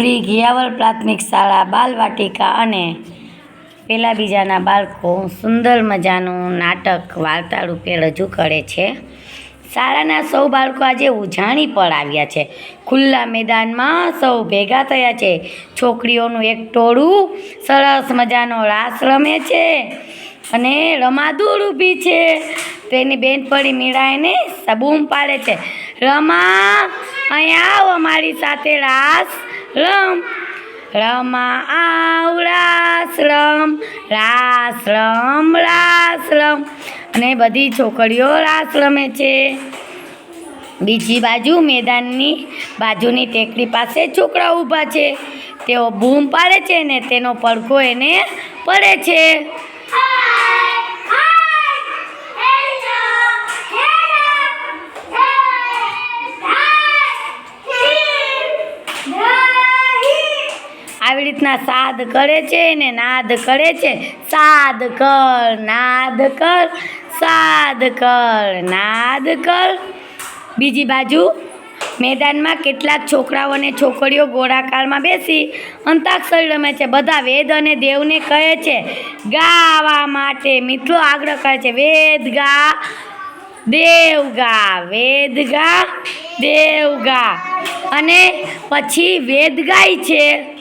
શ્રી ઘિયાવર પ્રાથમિક શાળા બાલવાટિકા અને પેલા બીજાના બાળકો સુંદર મજાનું નાટક વાર્તા રૂપે રજૂ કરે છે. શાળાના સૌ બાળકો આજે ઉજાણી પર આવ્યા છે. ખુલ્લા મેદાનમાં સૌ ભેગા થયા છે. છોકરીઓનું એક ટોળું સરસ મજાનો રાસ રમે છે અને રમાદૂર ઊભી છે. તેની બેનપણી મીરાઈને સબૂમ પાડે છે. રમા, અહીંયા આવ અમારી સાથે રાસ. રમ. રમા આવ રાસ રમ, રાસ અને બધી છોકરીઓ રાસ રમે છે. બીજી બાજુ મેદાનની બાજુની ટેકરી પાસે છોકરા ઊભા છે. તેઓ બૂમ પાડે છે ને તેનો પડઘો એને પડે છે. આવી રીતના સાદ કરે છે ને નાદ કરે છે. સાદ કર, નાદ કર, સાદ કર, નાદ કર. બીજી બાજુ મેદાનમાં કેટલાક છોકરાઓ અને છોકરીઓ ગોળાકારમાં બેસી અંતાક્ષરી રમે છે. બધા વેદ અને દેવને કહે છે, ગાવા માટે મિત્રો આગ્રહ કરે છે, વેદ ગા, દેવ ગા, વેદ ગા, દેવ ગા. અને પછી વેદ ગાય છે.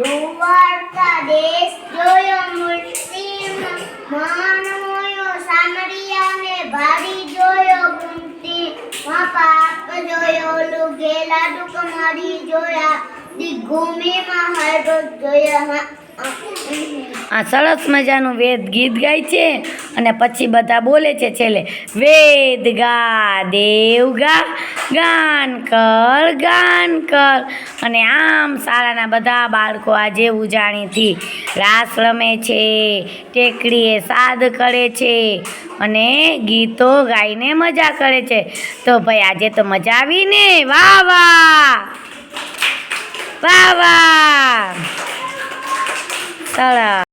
દ્વારકા દેશ જોયો મૂર્તિમાં માનવોયો સામરિયાને ભારી જોયો ગુમતી માં પાપ જોયો લુગેલા દુઃખ મારી જોયા. દિગ્ભૂમિમાં હરડો જોયા. આ સરસ મજાનું વેદ ગીત ગાય છે અને પછી બધા બોલે છે છેલ્લે, વેદ ગા દેવ ગા, ગાન કર ગાન કર. અને આમ શાળાના બધા બાળકો આજે ઉજાણીથી રાસ રમે છે, ટેકડીએ સાદ કરે છે અને ગીતો ગાઈને મજા કરે છે. તો ભાઈ આજે તો મજા આવી ને વાહ વાહ. 到了。